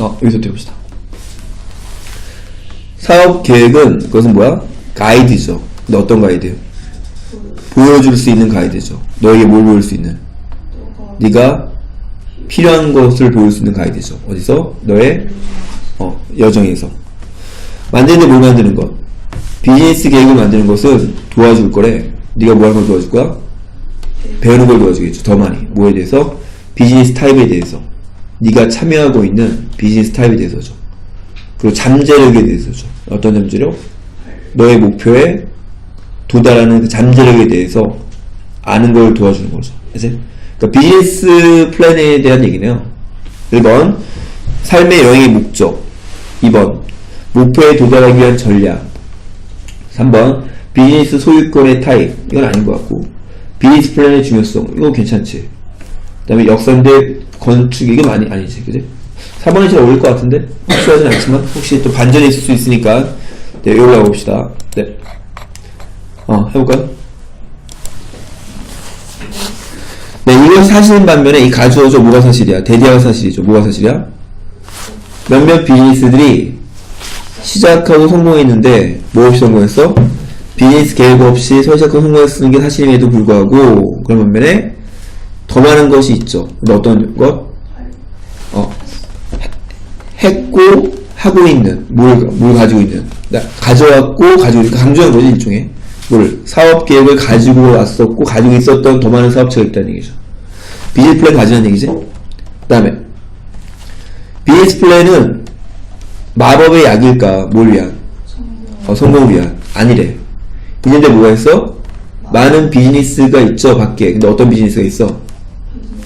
어, 여기서 들어봅시다. 사업 계획은 그것은 뭐야? 가이드죠. 근데 어떤 가이드? 보여줄 수 있는 가이드죠. 너에게 뭘 보일 수 있는? 네가 필요한 것을 보일 수 있는 가이드죠. 어디서? 너의 어, 여정에서. 만드는데 뭘 만드는 것? 비즈니스 계획을 만드는 것은 도와줄 거래. 네가 뭐 하는 걸 도와줄 거야? 배우는 걸 도와주겠죠. 더 많이. 뭐에 대해서? 비즈니스 타입에 대해서. 네가 참여하고 있는 비즈니스 타입에 대해서죠. 그리고 잠재력에 대해서죠. 어떤 잠재력? 너의 목표에 도달하는 그 잠재력에 대해서 아는 걸 도와주는 거죠. 그치? 그러니까 비즈니스 플랜에 대한 얘기네요. 1번, 삶의 여행의 목적. 2번, 목표에 도달하기 위한 전략. 3번, 비즈니스 소유권의 타입. 이건 아닌 것 같고. 비즈니스 플랜의 중요성. 이거 괜찮지. 그 다음에 역산대 건축. 이건 아니, 아니지. 그지? 4번이 제일 어울릴 것 같은데? 확실하진 않지만, 혹시 또 반전이 있을 수 있으니까, 네, 여기로 가봅시다. 네. 어, 해볼까요? 네, 이건 사실인 반면에 이 가주어죠. 뭐가 사실이야? 대디아가 사실이죠. 뭐가 사실이야? 몇몇 비즈니스들이 시작하고 성공했는데 뭐 없이 성공했어? 비즈니스 계획 없이 시작하고 성공했는 게 사실임에도 불구하고 그런 반면에 더 많은 것이 있죠. 어떤 것? 어, 했고 하고 있는 뭘, 뭘 가지고 있는 나 가져왔고 가지고 있는 강조한 거지 일종의 뭘 사업 계획을 가지고 왔었고 가지고 있었던 더 많은 사업체가 있다는 얘기죠. 비즈니스 플랜 가지는 얘기지. 그 다음에 비즈니스 플랜은 마법의 약일까? 뭘 위한? 어, 성공을 위한. 아니래. 있는데 뭐가 있어? 많은 비즈니스가 있죠, 밖에. 근데 어떤 비즈니스가 있어?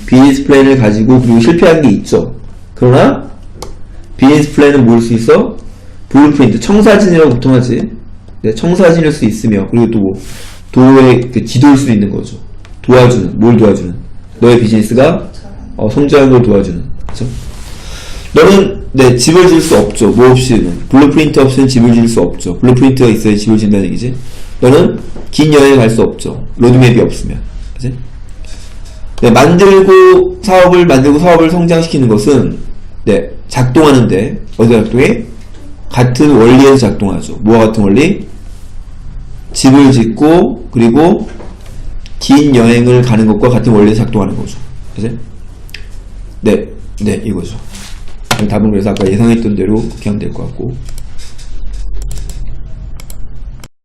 비즈니스 플랜을 가지고 그리고 실패한 게 있죠. 그러나 비즈니스 플랜은 뭘 수 있어? 블루프린트, 청사진이라고 보통 하지. 네, 청사진일 수 있으며 그리고 또 뭐, 도의 그 지도일 수 있는 거죠. 도와주는, 뭘 도와주는? 너의 비즈니스가 어, 성장하는 걸 도와주는. 그죠? 너는 네 집을 지을 수 없죠. 뭐 없이는 블루프린트 없이는 집을 지을 수 없죠. 블루프린트가 있어야 집을 지는다는 얘기지. 너는 긴 여행 갈 수 없죠. 로드맵이 없으면, 그지? 네, 만들고 사업을 만들고 사업을 성장시키는 것은 네 작동하는데 어디가 작동해? 같은 원리에서 작동하죠. 뭐와 같은 원리? 집을 짓고 그리고 긴 여행을 가는 것과 같은 원리에서 작동하는 거죠. 그지? 네, 네 이거죠. 답은 그래서 아까 예상했던 대로 하면 될것 같고